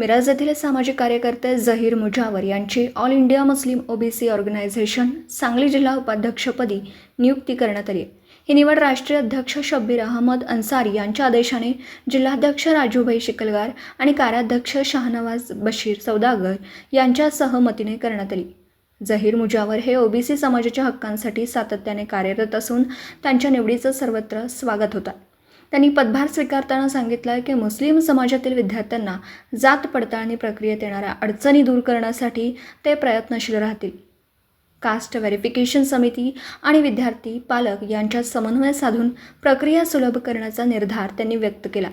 मिराज येथील सामाजिक कार्यकर्ते झहीर मुजावर यांची all India Muslim OBC organisation Sangli जिल्हा उपाध्यक्षपदी नियुक्ती करण्यात आली ही निवड राष्ट्रीय अध्यक्ष शब्बीर अहमद अन्सारी यांच्या आदेशाने जिल्हाध्यक्ष राजूभाई शिकलगार आणि कार्याध्यक्ष शाहनवाज बशीर सौदागर यांच्या सहमतीने करण्यात आली. झहीर मुजावर हे ओबीसी समाजाच्या हक्कांसाठी सातत्याने कार्यरत असून त्यांच्या निवडीचं सर्वत्र स्वागत होतं. त्यांनी पदभार स्वीकारताना सांगितलं की मुस्लिम समाजातील विद्यार्थ्यांना जात पडताळणी प्रक्रियेत येणाऱ्या अडचणी दूर करण्यासाठी ते प्रयत्नशील राहतील. कास्ट व्हेरिफिकेशन समिती आणि विद्यार्थी पालक यांच्यात समन्वय साधून प्रक्रिया सुलभ करण्याचा निर्धार त्यांनी व्यक्त केला.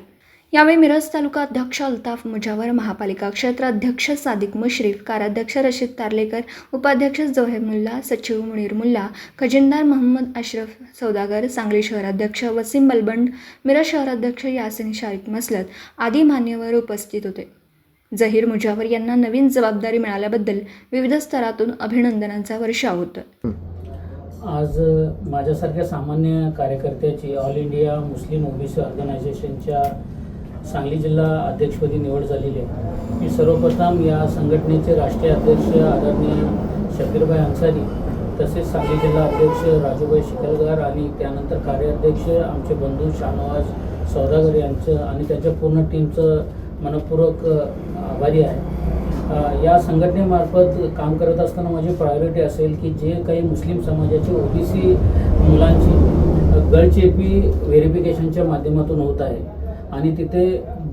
यावेळी मिरज तालुका अध्यक्ष अल्ताफ मुजावर महापालिका क्षेत्र अध्यक्ष सादिक मुश्रीफ काराध्यक्ष रशीद तारलेकर उपाध्यक्ष जोहेब मुल्ला सचिव मुनीर मुल्ला खजिनदार मोहम्मद अशरफ सौदागर सांगली शहराध्यक्ष वसीम बलबंड मिरज शहराध्यक्ष यासिन शारिक मसलत आदी मान्यवर उपस्थित होते. जहीर मुजावर यांना नवीन जबाबदारी मिळाल्याबद्दल विविध स्तरातून अभिनंदनाचा वर्षाव होतो आज माझ्यासारख्या सामान्य कार्यकर्त्याची ऑल इंडिया मुस्लिम ओबीसी ऑर्गनायझेशनच्या सांगली जिल्हा अध्यक्षपदी निवड झालेली आहे. मी सर्वप्रथम या संघटनेचे राष्ट्रीय अध्यक्ष आदरणीय शकीरभाई अन्सारी तसेच सांगली जिल्हा अध्यक्ष राजूभाई शिकलगार आणि त्यानंतर कार्याध्यक्ष आमचे बंधू शाहनवाज सौदागर यांचं आणि त्यांच्या पूर्ण टीमचं मनपूर्वक आभारी आहे. या संघटनेमार्फत काम करत असताना माझी प्रायोरिटी असेल की जे काही मुस्लिम समाजाचे ओबीसी मुलांची गळचेपी व्हेरिफिकेशनच्या माध्यमातून होत आहे. आणि तिथे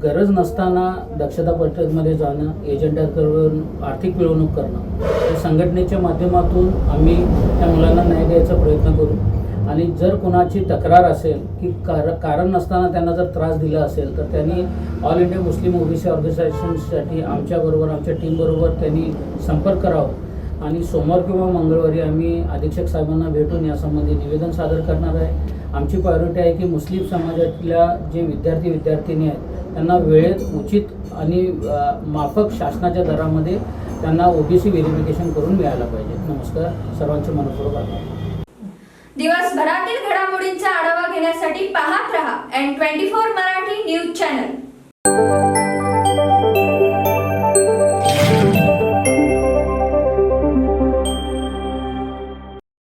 गरज नसताना दक्षता पथकमध्ये जाणं एजंटाकडून आर्थिक पिळवणूक करणं या संघटनेच्या माध्यमातून आम्ही त्या मुलांना न्याय द्यायचा प्रयत्न करू. आणि जर कोणाची तक्रार असेल की कार कारण नसताना त्यांना जर त्रास दिला असेल तर त्यांनी ऑल इंडिया मुस्लिम ओबीसी ऑर्गनायझेशनसाठी आमच्याबरोबर आमच्या टीमबरोबर त्यांनी संपर्क करावा. आणि सोमवार किंवा मंगळवारी आम्ही अधीक्षक साहेबांना भेटून यासंबंधी निवेदन सादर करणार आहे. आमची प्रायोरिटी आहे की मुस्लिम समाजातल्या जे विद्यार्थी विद्यार्थिनी आहेत त्यांना वेळेत उचित आणि माफक शासनाच्या दरामध्ये त्यांना ओबीसी व्हेरिफिकेशन करून मिळायला पाहिजे. नमस्कार. सर्वांचे मनपूर्वक आभार. दिवसभरातील घडामोडींचा आढावा घेण्यासाठी पाहत रहा N twenty four Marathi news channel